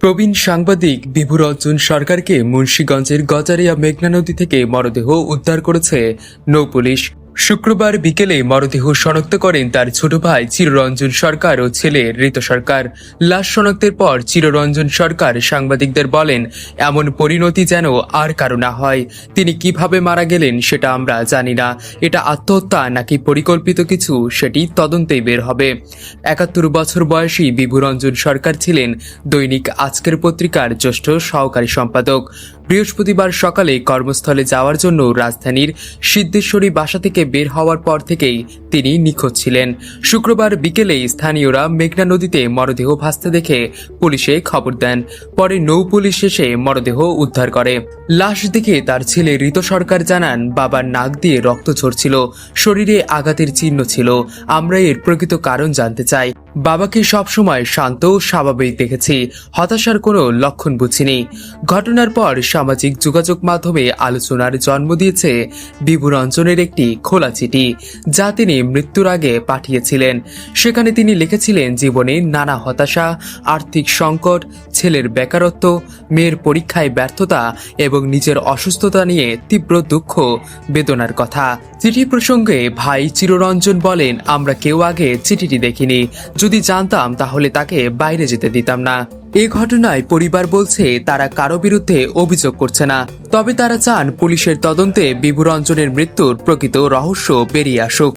প্রবীণ সাংবাদিক বিভুরঞ্জন সরকারকে মুন্সীগঞ্জের গজারিয়া মেঘনা নদী থেকে মরদেহ উদ্ধার করেছে নৌ পুলিশ। শুক্রবার বিকেলে মরদেহ শনাক্ত করেন তার ছোট ভাই চিররঞ্জন সরকার ও ছেলে ঋত সরকার। লাশ শনাক্তের পর চিররঞ্জন সরকার সাংবাদিকদের বলেন, এমন পরিণতি যেন আর কারও না হয়। তিনি কীভাবে মারা গেলেন সেটা আমরা জানি না। এটা আত্মহত্যা নাকি পরিকল্পিত কিছু সেটি তদন্তেই বের হবে। একাত্তর বছর বয়সী বিভুরঞ্জন সরকার ছিলেন দৈনিক আজকের পত্রিকার জ্যেষ্ঠ সহকারী সম্পাদক। বৃহস্পতিবার সকালে কর্মস্থলে যাওয়ার জন্য রাজধানীর সিদ্ধেশ্বরী বাসা থেকে বের হওয়ার পর থেকেই তিনি নিখোঁজ ছিলেন। শুক্রবার বিকেলে স্থানীয়রা মেঘনা নদীতে মরদেহ ভাসতে দেখে পুলিশে খবর দেন। পরে নৌ পুলিশ এসে মরদেহ উদ্ধার করে। লাশ দেখে তার ছেলে ঋত সরকার জানান, বাবার নাক দিয়ে রক্ত ঝরছিল, শরীরে আঘাতের চিহ্ন ছিল। আমরা এর প্রকৃত কারণ জানতে চাই। বাবাকে সবসময় শান্ত স্বাভাবিক দেখেছি, হতাশার কোনো লক্ষণ বুঝিনি। ঘটনার পর সামাজিক যোগাযোগ মাধ্যমে আলোচনার জন্ম দিয়েছে বিভুরঞ্জনের একটি খোলা চিঠি যা তিনি মৃত্যুর আগে পাঠিয়েছিলেন। সেখানে তিনি লিখেছিলেন, জীবনে নানা হতাশা, আর্থিক সংকট, ছেলের বেকারত্ব, মেয়ের পরীক্ষায় ব্যর্থতা এবং নিজের অসুস্থতা নিয়ে তীব্র দুঃখ, বেদনার কথা। চিঠি প্রসঙ্গে ভাই চিররঞ্জন বলেন, আমরা কেউ আগে চিঠিটি দেখিনি। যদি জানতাম, তাহলে তাকে বাইরে যেতে দিতাম না। এ ঘটনায় পরিবার বলছে তারা কারও বিরুদ্ধে অভিযোগ করছে না। তবে তারা চান পুলিশের তদন্তে বিভুরঞ্জনের মৃত্যুর প্রকৃত রহস্য বেরিয়ে আসুক।